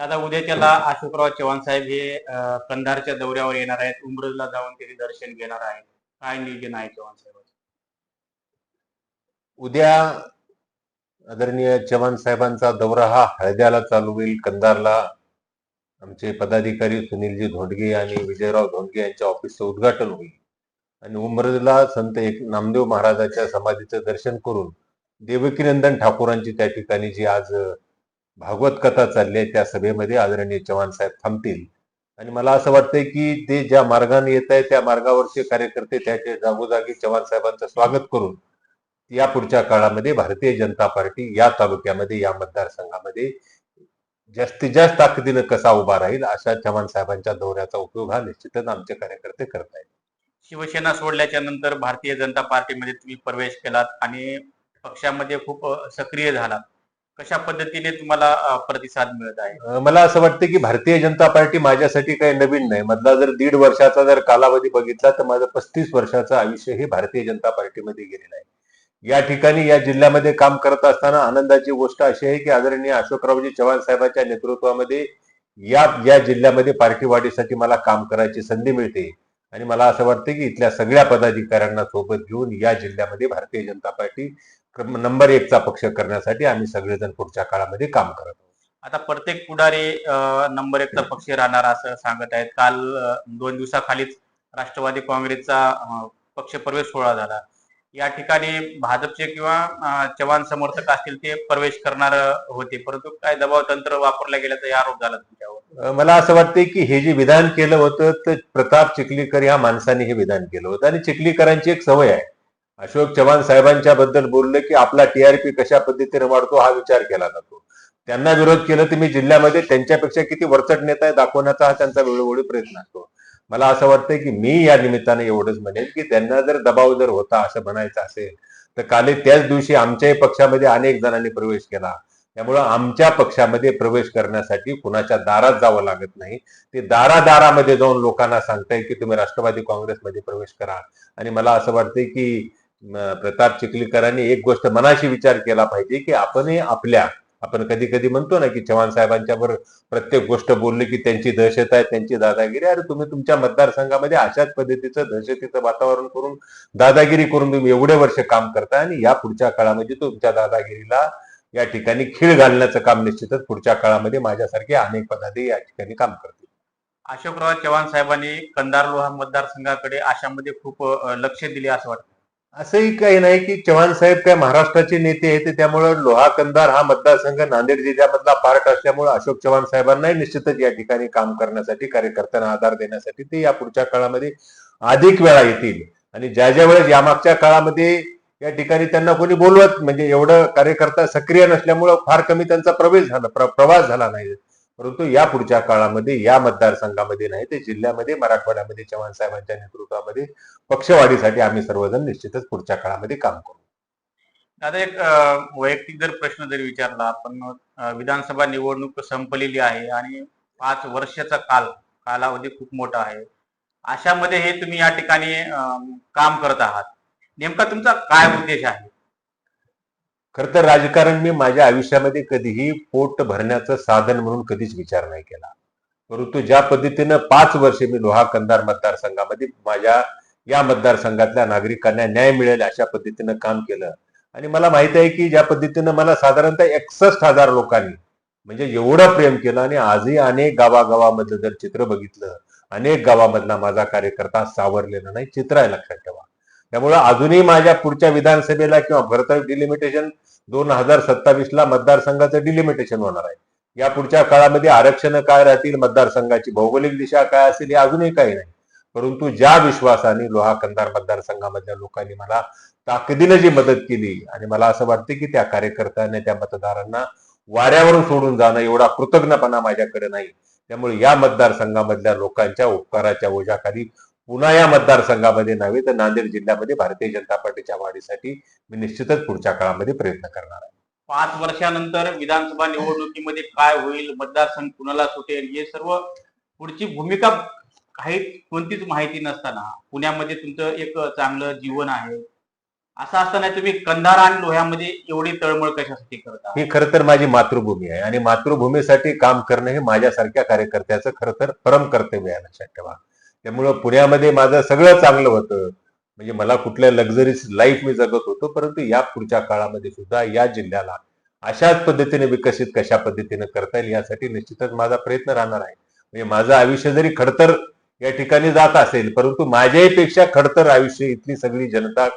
दादा उद्याच्याला अशोकराव चव्हाण साहेब हे कंधारच्या दौऱ्यावर येणार आहेत. उमरजला जाऊन त्यांनी दर्शन घेणार आहेत. काय नियोजन आहे चव्हाण साहेबांचं? उद्या आदरणीय चव्हाण साहेबांचा दौरा हा हळद्याला चालू होईल. कंधारला आमचे पदाधिकारी सुनीलजी धोंडगे आणि विजयराव धोंडगे यांच्या ऑफिसचं उद्घाटन होईल. आणि उमरजला संत एक नामदेव महाराजाच्या समाधीचं दर्शन करून देवकीनंदन ठाकूरांची त्या ठिकाणी जी आज भागवत कथा चालली आहे त्या सभेमध्ये आदरणीय चव्हाण साहेब थांबतील. आणि मला असं वाटतंय की ते ज्या मार्गाने येत आहे त्या मार्गावरचे कार्यकर्ते त्याच्या जागोजागी चव्हाण साहेबांचं स्वागत करून या पुढच्या काळामध्ये भारतीय जनता पार्टी या तालुक्यामध्ये या मतदारसंघामध्ये जास्तीत जास्त ताकदीनं कसा उभा राहील अशा चव्हाण साहेबांच्या दौऱ्याचा उपयोग हा निश्चितच आमचे कार्यकर्ते करत आहेत. शिवसेना सोडल्याच्या नंतर भारतीय जनता पार्टीमध्ये तुम्ही प्रवेश केलात आणि पक्षामध्ये खूप सक्रिय झालात. कशा पद्धतीने तुम्हाला प्रतिसाद मिळत आहे? मला असं वाटतं की भारतीय जनता पार्टी माझ्यासाठी काही नवीन नाही. मधला जर दीड वर्षाचा जर कालावधी बघितला तर माझं पस्तीस वर्षाचं आयुष्य हे भारतीय जनता पार्टीमध्ये गेलेलं आहे. या ठिकाणी या जिल्ह्यामध्ये काम करत असताना आनंदाची गोष्ट अशी आहे की आदरणीय अशोकरावजी चव्हाण साहेबांच्या नेतृत्वामध्ये या या जिल्ह्यामध्ये पार्टी वाढीसाठी मला काम करायची संधी मिळते. आणि मला असं वाटतं की इथल्या सगळ्या पदाधिकाऱ्यांना सोबत घेऊन या जिल्ह्यामध्ये भारतीय जनता पार्टी नंबर एकचा पक्ष करण्यासाठी आम्ही सगळेजण पुढच्या काळामध्ये काम करत आहोत. आता प्रत्येक पुढारी नंबर एकचा पक्ष राहणार असं सांगत आहेत. काल दोन दिवसाखालीच राष्ट्रवादी काँग्रेसचा पक्ष प्रवेश सोहळा झाला. या ठिकाणी भाजपचे किंवा चव्हाण समर्थक असतील ते प्रवेश करणार होते. परंतु काय दबाव तंत्र वापरलं गेल्याचा आरोप झाला तुमच्यावर. मला असं वाटतंय की हे जे विधान केलं होतं तर प्रताप चिखलीकर या माणसाने हे विधान केलं होतं. आणि चिखलीकरांची एक सवय आहे. अशोक चव्हाण साहेबांच्या बद्दल बोललं की आपला टीआरपी कशा पद्धतीने वाढतो हा विचार केला जातो. त्यांना विरोध केला तर मी जिल्ह्यामध्ये त्यांच्यापेक्षा किती वरचट नेता आहे दाखवण्याचा हा त्यांचा वेळोवेळी प्रयत्न असतो. मला असं वाटतंय की मी या निमित्ताने एवढंच म्हणेन की त्यांना जर दबाव जर होता असं म्हणायचं असेल तर काल त्याच दिवशी आमच्याही पक्षामध्ये अनेक जणांनी प्रवेश केला. त्यामुळं आमच्या पक्षामध्ये प्रवेश करण्यासाठी कुणाच्या दारात जावं लागत नाही. ते दारादारामध्ये जाऊन लोकांना सांगताय की तुम्ही राष्ट्रवादी काँग्रेसमध्ये प्रवेश करा. आणि मला असं वाटतंय की प्रताप चिखलीकरांनी एक गोष्ट मनाशी विचार केला पाहिजे की आपणही आपल्या आपण कधी कधी म्हणतो ना की चव्हाण साहेबांच्यावर प्रत्येक गोष्ट बोलली की त्यांची दहशत आहे त्यांची दादागिरी. अरे तुम्ही तुमच्या मतदारसंघामध्ये अशाच पद्धतीचं दहशतीचं वातावरण करून दादागिरी करून तुम्ही एवढे वर्ष काम करता आणि या पुढच्या काळामध्ये तुमच्या दादागिरीला या ठिकाणी खीळ घालण्याचं काम निश्चितच पुढच्या काळामध्ये माझ्यासारखे अनेक पदाधिकारी या ठिकाणी काम करतील. अशोकराव चव्हाण साहेबांनी कंधार लोहा मतदारसंघाकडे अशामध्ये खूप लक्ष दिले असं वाटतं. असंही काही नाही की चव्हाण साहेब काय महाराष्ट्राचे नेते आहेत त्यामुळे लोहा कंधार हा मतदारसंघ नांदेड जिल्ह्यामधला पार्ट असल्यामुळे अशोक चव्हाण साहेबांनाही निश्चितच या ठिकाणी काम करण्यासाठी कार्यकर्त्यांना आधार देण्यासाठी ते या पुढच्या काळामध्ये अधिक वेळा येतील. आणि ज्या ज्या वेळेस यामागच्या काळामध्ये या ठिकाणी त्यांना कोणी बोलवत म्हणजे एवढं कार्यकर्ता सक्रिय नसल्यामुळं फार कमी त्यांचा प्रवेश झाला प्र- प्रवास झाला नाही. परंतु या पुढच्या काळामध्ये या मतदारसंघामध्ये नाही ते जिल्ह्यामध्ये मराठवाड्यामध्ये चव्हाण साहेबांच्या नेतृत्वामध्ये पक्षवाढीसाठी आम्ही सर्वजण निश्चितच पुढच्या काळामध्ये काम करू. आता एक वैयक्तिक जर प्रश्न जर विचारला आपण विधानसभा निवडणूक संपलेली आहे आणि पाच वर्षाचा काल कालावधी खूप मोठा आहे. अशामध्ये हे तुम्ही या ठिकाणी काम करत आहात. नेमका तुमचा काय उद्देश आहे? खर तर राजकारण मी माझ्या आयुष्यामध्ये कधीही पोट भरण्याचं साधन म्हणून कधीच विचार नाही केला. परंतु ज्या पद्धतीनं पाच वर्षे मी लोहा कंधार मतदारसंघामध्ये माझ्या या मतदारसंघातल्या नागरिकांना न्याय मिळेल अशा पद्धतीनं काम केलं. आणि मला माहीत आहे की ज्या पद्धतीनं मला साधारणतः एकसष्ट हजार लोकांनी म्हणजे एवढं प्रेम केलं आणि आजही अनेक गावागावामधलं जर चित्र बघितलं अनेक गावामधला माझा कार्यकर्ता सावरलेला नाही चित्र आहे लक्षात ठेवा त्यामुळे अजूनही माझ्या पुढच्या विधानसभेला किंवा भरत डिलिमिटेशन दोन हजार सत्तावीस ला मतदारसंघाचं डिलिमिटेशन होणार आहे. या पुढच्या काळामध्ये आरक्षण काय राहतील मतदारसंघाची भौगोलिक दिशा काय असेल हे अजूनही काही नाही. परंतु ज्या विश्वासाने लोहा कंधार मतदारसंघामधल्या लोकांनी मला ताकदीनं जी मदत केली आणि मला असं वाटतं की त्या कार्यकर्त्यांनी त्या मतदारांना वाऱ्यावरून सोडून जाणं एवढा कृतज्ञपणा माझ्याकडे नाही. त्यामुळे या मतदारसंघामधल्या लोकांच्या उपकाराच्या ओझ्याखाली पुन्हा या मतदारसंघामध्ये नव्हे तर नांदेड जिल्ह्यामध्ये भारतीय जनता पार्टीच्या वाढीसाठी मी निश्चितच पुढच्या काळामध्ये प्रयत्न करणार आहे. पाच वर्षानंतर विधानसभा निवडणुकीमध्ये काय होईल मतदारसंघ कुणाला सुटेल हे सर्व पुढची भूमिका काही कोणतीच माहिती नसताना. पुण्यामध्ये तुमचं एक चांगलं जीवन आहे. असं असताना तुम्ही कंधार आणि लोह्यामध्ये एवढी तळमळ कशासाठी करता ही खरं तर माझी मातृभूमी आहे आणि मातृभूमीसाठी काम करणं हे माझ्यासारख्या कार्यकर्त्याचं खरं तर परम कर्तव्य आहे लक्षात ठेवा. त्यामुळं पुण्यामध्ये माझं सगळं चांगलं होतं. म्हणजे मला कुठल्या लक्झरीज लाईफ मी जगत होतो परंतु या पुढच्या काळामध्ये सुद्धा या जिल्ह्याला अशाच पद्धतीने विकसित कशा पद्धतीने करता येईल यासाठी निश्चितच माझा प्रयत्न राहणार आहे. म्हणजे माझं आयुष्य जरी खडतर या ठिकाणी जात असेल परंतु माझ्याही पेक्षा खडतर आयुष्य इथली सगळी जनता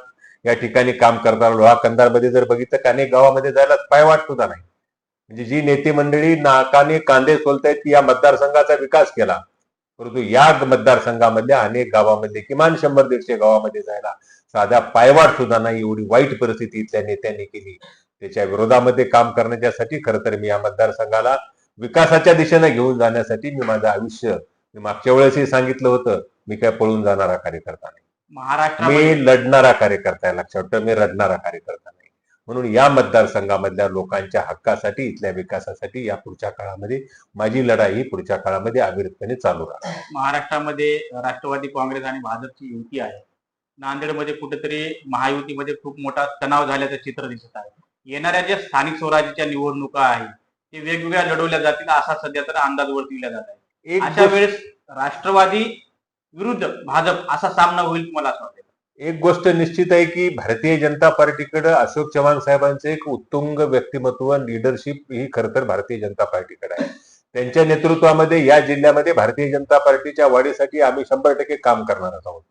या ठिकाणी काम करताना लोहा कंधारमध्ये जर बघितलं तर अनेक गावामध्ये जायला पायवाट सुद्धा नाही. म्हणजे जी नेते मंडळी नाकाने कांदे सोलतायत ती या मतदारसंघाचा विकास केला परंतु या मतदारसंघामधल्या अनेक गावामध्ये किमान शंभर दीडशे गावामध्ये जायला साध्या पायवाट सुद्धा नाही एवढी वाईट परिस्थिती इथल्या नेत्यांनी केली. त्याच्या विरोधामध्ये काम करण्यासाठी खरं तर मी या मतदारसंघाला विकासाच्या दिशेने घेऊन जाण्यासाठी मी माझं आयुष्य मी मागच्या वेळेसही सांगितलं होतं मी काय पळून जाणारा कार्यकर्ता नाही. महाराष्ट्रामध्ये मी लढणारा कार्यकर्ता आहे लक्षात ठेवा मी रडणारा कार्यकर्ता नाही. म्हणून या मतदारसंघामधल्या लोकांच्या हक्कासाठी इथल्या विकासासाठी या पुढच्या काळामध्ये माझी लढाई ही पुढच्या काळामध्ये अविरतपणे चालू राहणार. महाराष्ट्रामध्ये राष्ट्रवादी काँग्रेस आणि भाजपची युती आहे. नांदेडमध्ये कुठेतरी महायुतीमध्ये खूप मोठा तणाव झाल्याचं चित्र दिसत आहे. येणाऱ्या ज्या स्थानिक स्वराज्याच्या निवडणुका आहेत ते वेगवेगळ्या लढवल्या जातील असा सध्या तर अंदाज वर्तविला जात आहे. अशा वेळेस राष्ट्रवादी विरुद्ध भाजप असा सामना होईल मला असं वाटतं? एक गोष्ट निश्चित आहे की भारतीय जनता पार्टीकडे अशोक चव्हाण साहेबांचे एक उत्तुंग व्यक्तिमत्व लिडरशिप ही खर तर भारतीय जनता पार्टीकडे आहे. त्यांच्या नेतृत्वामध्ये या जिल्ह्यामध्ये भारतीय जनता पार्टीच्या वाढीसाठी आम्ही शंभर टक्के काम करणार आहोत.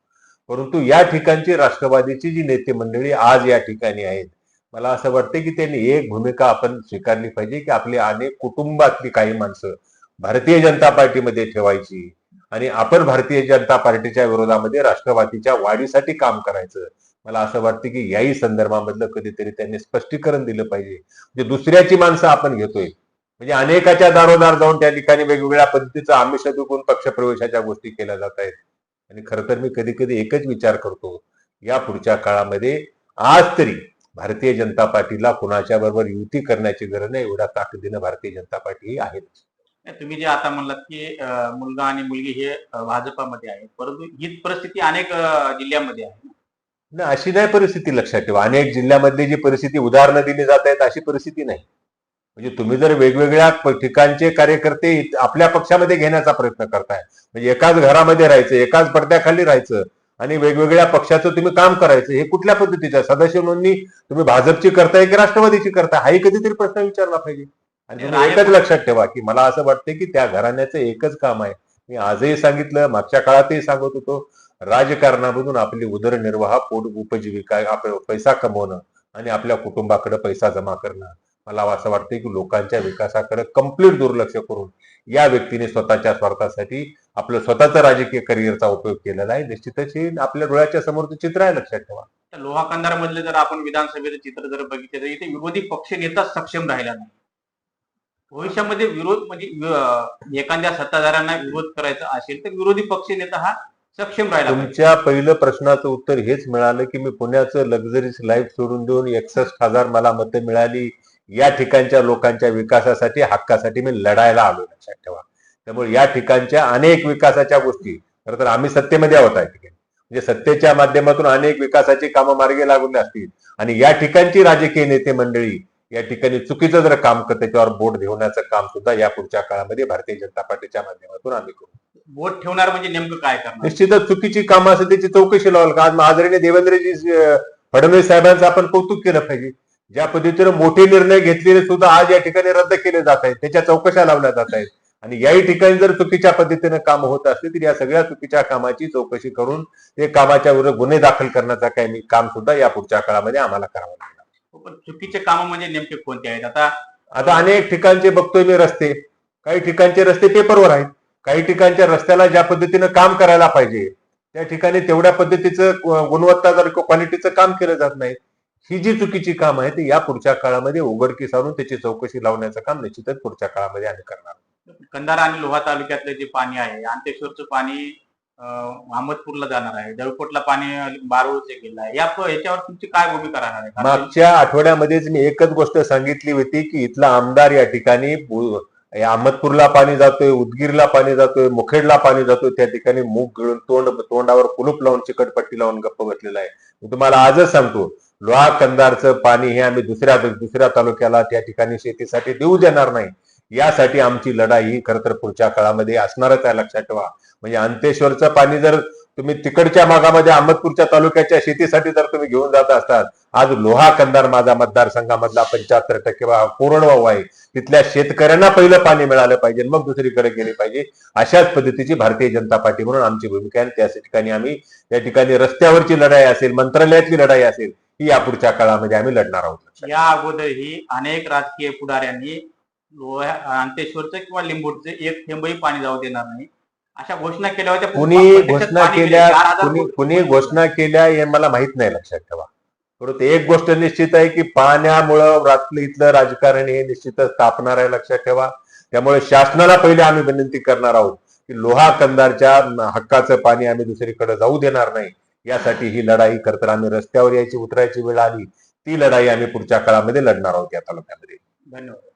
परंतु या ठिकाणची राष्ट्रवादीची जी नेते मंडळी आज या ठिकाणी आहेत मला असं वाटतं की त्यांनी एक भूमिका आपण स्वीकारली पाहिजे की आपली अनेक कुटुंबातली काही माणसं भारतीय जनता पार्टीमध्ये ठेवायची. आणि आपण भारतीय जनता पार्टीच्या विरोधामध्ये राष्ट्रवादीच्या वाढीसाठी काम करायचं. मला असं वाटतं की याही संदर्भामधलं कधीतरी त्यांनी स्पष्टीकरण दिलं पाहिजे. म्हणजे दुसऱ्याची माणसं आपण घेतोय. म्हणजे अनेकाच्या दारोदार जाऊन त्या ठिकाणी वेगवेगळ्या पद्धतीचं आमिष दुखून पक्षप्रवेशाच्या गोष्टी केल्या जात आहेत. आणि खरं तर मी कधी कधी एकच विचार करतो. या पुढच्या काळामध्ये आज तरी भारतीय जनता पार्टीला कुणाच्या बरोबर युती करण्याची गरज नाही एवढ्या ताकदीनं भारतीय जनता पार्टी ही आहे तुम्ही जे आता म्हणलात की मुलगा आणि मुलगी हे भाजपामध्ये आहेत. परंतु हीच परिस्थिती अनेक जिल्ह्यामध्ये आहे ना? अशी नाही परिस्थिती लक्षात ठेवा. अनेक जिल्ह्यामधली जी परिस्थिती उदाहरणं दिली जात आहेत अशी परिस्थिती नाही. म्हणजे तुम्ही जर वेगवेगळ्या ठिकाणचे कार्यकर्ते आपल्या पक्षामध्ये घेण्याचा प्रयत्न करताय. म्हणजे एकाच घरामध्ये राहायचं एकाच पडद्याखाली राहायचं आणि वेगवेगळ्या पक्षाचं तुम्ही काम करायचं हे कुठल्या पद्धतीचं? सदस्य नोंदणी तुम्ही भाजपची करताय की राष्ट्रवादीची करताय? हाही कधीतरी प्रश्न विचारला पाहिजे. आणि तुम्ही एकच लक्षात ठेवा की मला असं वाटतं की त्या घराण्याचं एकच काम आहे. मी आजही सांगितलं मागच्या काळातही सांगत होतो राजकारणामधून आपली उदरनिर्वाह पोट उपजीविका आपलं पैसा कमवणं आणि आपल्या कुटुंबाकडे पैसा जमा करणं. मला असं वाटतं की लोकांच्या विकासाकडे कंप्लीट दुर्लक्ष करून या व्यक्तीने स्वतःच्या स्वार्थासाठी आपलं स्वतःचं राजकीय करिअरचा उपयोग केलेला आहे. निश्चितच हे आपल्या डोळ्याच्या समोरचं चित्र आहे लक्षात ठेवा. तर लोहा मधले जर आपण विधानसभेचं चित्र जर बघितलं तर इथे विरोधी पक्ष नेता सक्षम राहिला नाही. भविष्यामध्ये विरोध म्हणजे एखाद्या सत्ताधाऱ्यांना विरोध करायचा असेल तर विरोधी पक्ष नेता हा सक्षम राहिला तुमच्या पहिलं प्रश्नाचं उत्तर हेच मिळालं की मी पुण्याचं लक्झरीज लाईफ सोडून देऊन एकसष्ट हजार मला मतं मिळाली. या ठिकाणच्या लोकांच्या विकासासाठी हक्कासाठी मी लढायला आलो. लक्षात ठेवा. त्यामुळे या ठिकाणच्या अनेक विकासाच्या गोष्टी खरं तर आम्ही सत्तेमध्ये आहोत या ठिकाणी. म्हणजे सत्तेच्या माध्यमातून अनेक विकासाची कामं मार्गी लागून असतील. आणि या ठिकाणची राजकीय नेते मंडळी या ठिकाणी चुकीचं जर काम करत त्याच्यावर बोट ठेवण्याचं काम सुद्धा या पुढच्या काळामध्ये भारतीय जनता पार्टीच्या माध्यमातून आम्ही करू. वोट ठेवणार म्हणजे नेमकं काय करणार? निश्चितच चुकीची कामं असेल त्याची चौकशी लावाल का आज आदरणीय देवेंद्रजी फडणवीस साहेबांचं आपण कौतुक केलं पाहिजे. ज्या पद्धतीने मोठे निर्णय घेतलेले सुद्धा आज या ठिकाणी रद्द केले जात आहेत. त्याच्या चौकशा लावल्या जात आहेत. आणि याही ठिकाणी जर चुकीच्या पद्धतीने काम होत असले तर या सगळ्या चुकीच्या कामाची चौकशी करून ते कामाच्या विरुद्ध गुन्हे दाखल करण्याचा काही मी काम सुद्धा या पुढच्या काळामध्ये आम्हाला करावं हो, पण चुकीचे काम म्हणजे नेमके कोणते आहेत? आता आता अनेक ठिकाणचे बघतोय मी रस्ते. काही ठिकाणचे रस्ते पेपरवर आहेत. काही ठिकाणच्या रस्त्याला ज्या पद्धतीनं काम करायला पाहिजे त्या ठिकाणी तेवढ्या पद्धतीचं गुणवत्ता जर क्वालिटीचं काम केलं जात नाही ही जी चुकीची काम आहे ती या पुढच्या काळामध्ये उघडकीस आणून त्याची चौकशी लावण्याचं काम निश्चितच पुढच्या काळामध्ये आम्ही करणार. कंधार आणि लोहा तालुक्यातलं जे पाणी आहे अंतेश्वरचं पाणी अहमदपूरला जाणार आहे. दळकोटला पाणी बारूळचे गेलं आहे. या याच्यावर तुमची काय भूमिका राहणार आहे? मागच्या आठवड्यामध्येच मी एकच गोष्ट सांगितली होती की इथला आमदार या ठिकाणी अहमदपूरला पाणी जातोय उदगीरला पाणी जातोय मुखेडला पाणी जातोय त्या ठिकाणी मूग गिळून तोंड तोंडावर कुलूप लावून चिकटपट्टी लावून गप्प बसलेला आहे. मी तुम्हाला आजच सांगतो लोहा कंदारचं पाणी हे आम्ही दुसऱ्या दुसऱ्या तालुक्याला त्या ठिकाणी शेतीसाठी देऊ देणार नाही. यासाठी आमची लढाई ही खरं तर पुढच्या काळामध्ये असणारच आहे लक्षात ठेवा. म्हणजे अंतेश्वरचं पाणी जर तुम्ही तिकडच्या भागामध्ये अहमदपूरच्या तालुक्याच्या शेतीसाठी जर तुम्ही घेऊन जात असतात आज लोहा कंदार माझा मतदारसंघामधला पंच्याहत्तर टक्के कोरडवाहू आहे. तिथल्या शेतकऱ्यांना पहिलं पाणी मिळालं पाहिजे मग दुसरीकडे गेले पाहिजे. अशाच पद्धतीची भारतीय जनता पार्टी म्हणून आमची भूमिका आहे. आणि त्या ठिकाणी आम्ही त्या ठिकाणी रस्त्यावरची लढाई असेल मंत्रालयातली लढाई असेल ही यापुढच्या काळामध्ये आम्ही लढणार आहोत. या अगोदरही अनेक राजकीय पुढाऱ्यांनी लोह्या अंतेश्वरचं किंवा लिंबूरचं एक थेंबही पाणी जाऊ देणार नाही. अशा घोषणा केल्या होत्या. कुणी घोषणा. केल्या कुणी. घोषणा केल्या हे मला माहीत नाही लक्षात ठेवा. परंतु एक गोष्ट निश्चित आहे की पाण्यामुळं रातलं इथलं राजकारण हे निश्चितच तापणार आहे लक्षात ठेवा. त्यामुळे शासनाला पहिले आम्ही विनंती करणार आहोत की लोहा कंदारच्या हक्काचं पाणी आम्ही दुसरीकडे जाऊ देणार नाही. यासाठी ही लढाई खरं तर आम्ही रस्त्यावर यायची उतरायची वेळ आली. ती लढाई आम्ही पुढच्या काळामध्ये लढणार आहोत या तालुक्यामध्ये. धन्यवाद.